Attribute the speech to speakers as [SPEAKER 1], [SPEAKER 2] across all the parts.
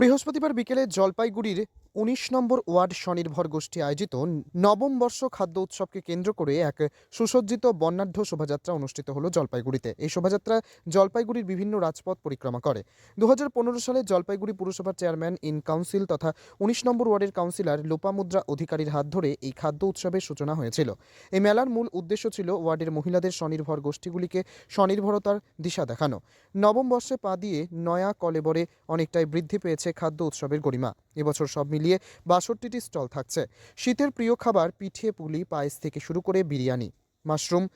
[SPEAKER 1] বৃহস্পতিবার বিকেলে জলপাইগুড়ির উনিশ নম্বর ওয়ার্ড স্বনির্ভর গোষ্ঠী আয়োজিত নবম বর্ষ খাদ্য উৎসবকে কেন্দ্র করে এক সুসজ্জিত বর্ণাঢ্য শোভাযাত্রা অনুষ্ঠিত হলো জলপাইগুড়িতে। এই শোভাযাত্রা জলপাইগুড়ির বিভিন্ন রাজপথ পরিক্রমা করে। দু হাজার পনেরো সালে জলপাইগুড়ি পুরসভার চেয়ারম্যান ইন কাউন্সিল তথা উনিশ নম্বর ওয়ার্ডের কাউন্সিলর লোপামুদ্রা অধিকারীর হাত ধরে এই খাদ্য উৎসবের সূচনা হয়েছিল। এই মেলার মূল উদ্দেশ্য ছিল ওয়ার্ডের মহিলাদের স্বনির্ভর গোষ্ঠীগুলিকে স্বনির্ভরতার দিশা দেখানো। নবম বর্ষে পা দিয়ে নয়া কলেবরে অনেকটাই বৃদ্ধি পেয়েছে খাদ্য উৎসবের গরিমা। এবছর সব মিলিয়ে বাষট্টিটি স্টল থাকছে। শীতের প্রিয় খাবার পিঠে, পুলি, পায়েস থেকে শুরু করে biryani, mushroom,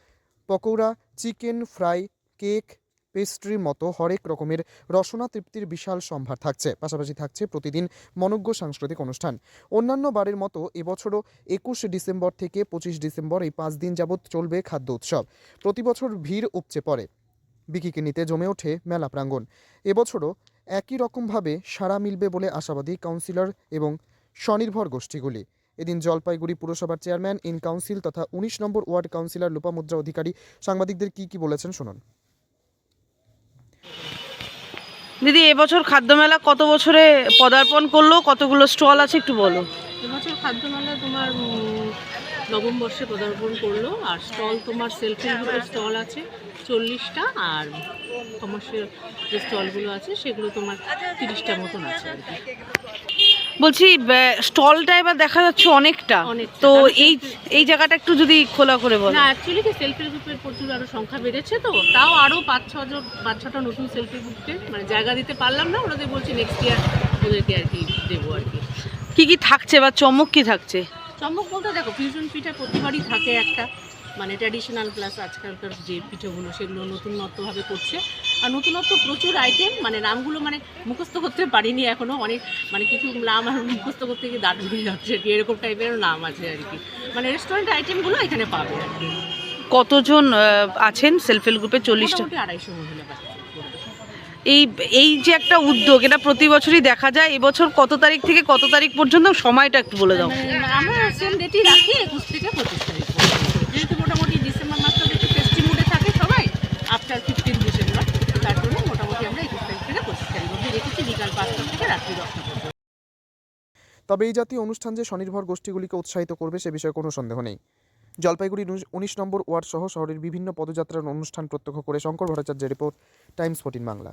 [SPEAKER 1] pakora, chicken, fry, cake, পেস্ট্রির মতো হরেক রকমের রসনা তৃপ্তির বিশাল সম্ভার থাকছে। পাশাপাশি থাকছে প্রতিদিন মনজ্ঞ সাংস্কৃতিক অনুষ্ঠান। অন্যান্য বারের মতো এবছরও একুশ ডিসেম্বর থেকে পঁচিশ ডিসেম্বর এই পাঁচ দিন যাবৎ চলবে খাদ্য উৎসব। প্রতি বছর ভিড় উপচে পড়ে। বিকিকে নিতে জমে ওঠে মেলা প্রাঙ্গণ। এবছরও একই রকমভাবে সাড়া মিলবে বলে আশাবাদী কাউন্সিলর এবং স্বনির্ভর গোষ্ঠীগুলি। এদিন জলপাইগুড়ি পুরসভার চেয়ারম্যান ইন কাউন্সিল তথা উনিশ নম্বর ওয়ার্ড কাউন্সিলর লোপামুদ্রা অধিকারী সাংবাদিকদের কি কি বলেছেন শুনুন।
[SPEAKER 2] দিদি এবছর খাদ্য মেলা কত বছরে পদার্পণ করল? কতগুলো স্টল আছে একটু বলো।
[SPEAKER 3] এবছর খাদ্যমেলা তোমার নবম বর্ষে পদার্পণ করল। আর স্টল তোমার সেলফ হেল্প স্টল আছে চল্লিশটা আর কমার্শিয়াল যে স্টলগুলো আছে সেগুলো তোমার তিরিশটা মতন আছে আর কি।
[SPEAKER 2] বলছি স্টলটা এবার দেখা যাচ্ছে অনেকটা। তো এই এই জায়গাটা একটু যদি খোলা করে বলো।
[SPEAKER 3] না অ্যাকচুয়ালি কি সেলফি গ্রুপের প্রচুর আরও সংখ্যা বেড়েছে তো তাও আরও পাঁচ ছজন পাঁচ ছটা নতুন সেলফি গ্রুপকে মানে জায়গা দিতে পারলাম না ওনাদের বলছি নেক্সট ইয়ার ওদেরকে আর কি দেবো আর কি।
[SPEAKER 2] কি কি থাকছে বা চমক কি থাকছে?
[SPEAKER 3] চমক বলতে দেখো ফিউশন ফিটা প্রতিবারই থাকে একটা। মানে ট্র্যাডিশনাল প্লাস আজকালকার যে পিঠেগুলো সেগুলো নতুনত্বভাবে করছে। আর নতুনত্ব প্রচুর আইটেম মানে নামগুলো মানে মুখস্থ করতে পারিনি এখনও অনেক মানে কিছু নাম আর মুখস্থ করতে গিয়ে দাঁত ঘুরে যাচ্ছে আর কি। এরকম টাইপের নাম আছে আর কি। মানে রেস্টুরেন্ট আইটেমগুলো এখানে পাবে আর কি।
[SPEAKER 2] কতজন আছেন? সেলফ হেল্প গ্রুপে চল্লিশটা
[SPEAKER 3] আড়াইশো মহিলা
[SPEAKER 2] এই এই যে একটা উদ্যোগ এটা প্রতি বছরই দেখা যায়। এবছর কত তারিখ থেকে কত তারিখ পর্যন্ত? সময়টা একটু বলে দাও।
[SPEAKER 3] মানে আমরা সেম ডেটই রাখি একুশ থেকে পঁচিশ তারিখ পর্যন্ত। যেহেতু মোটামুটি ডিসেম্বর মাসটা একটু ফেস্টি মুডে থাকে সবাই আফটার ফিফটিন ডিসেম্বর তার জন্য মোটামুটি আমরা একুশ তারিখ থেকে পঁচিশ তারিখ অবধি রেখেছি বিকাল পাঁচটা থেকে রাত্রি দশটা পর্যন্ত
[SPEAKER 1] তবে এই জাতীয় অনুষ্ঠান যে স্বনির্ভর গোষ্ঠীগুলিকে উৎসাহিত করবে সে বিষয়ে কোনো সন্দেহ নেই। জলপাইগুড়ি উনিশ নম্বর ওয়ার্ড সহ শহরের বিভিন্ন পদযাত্রার অনুষ্ঠান প্রত্যক্ষ করে শঙ্কর ভট্টাচার্যের report, Times fourteen Bangla.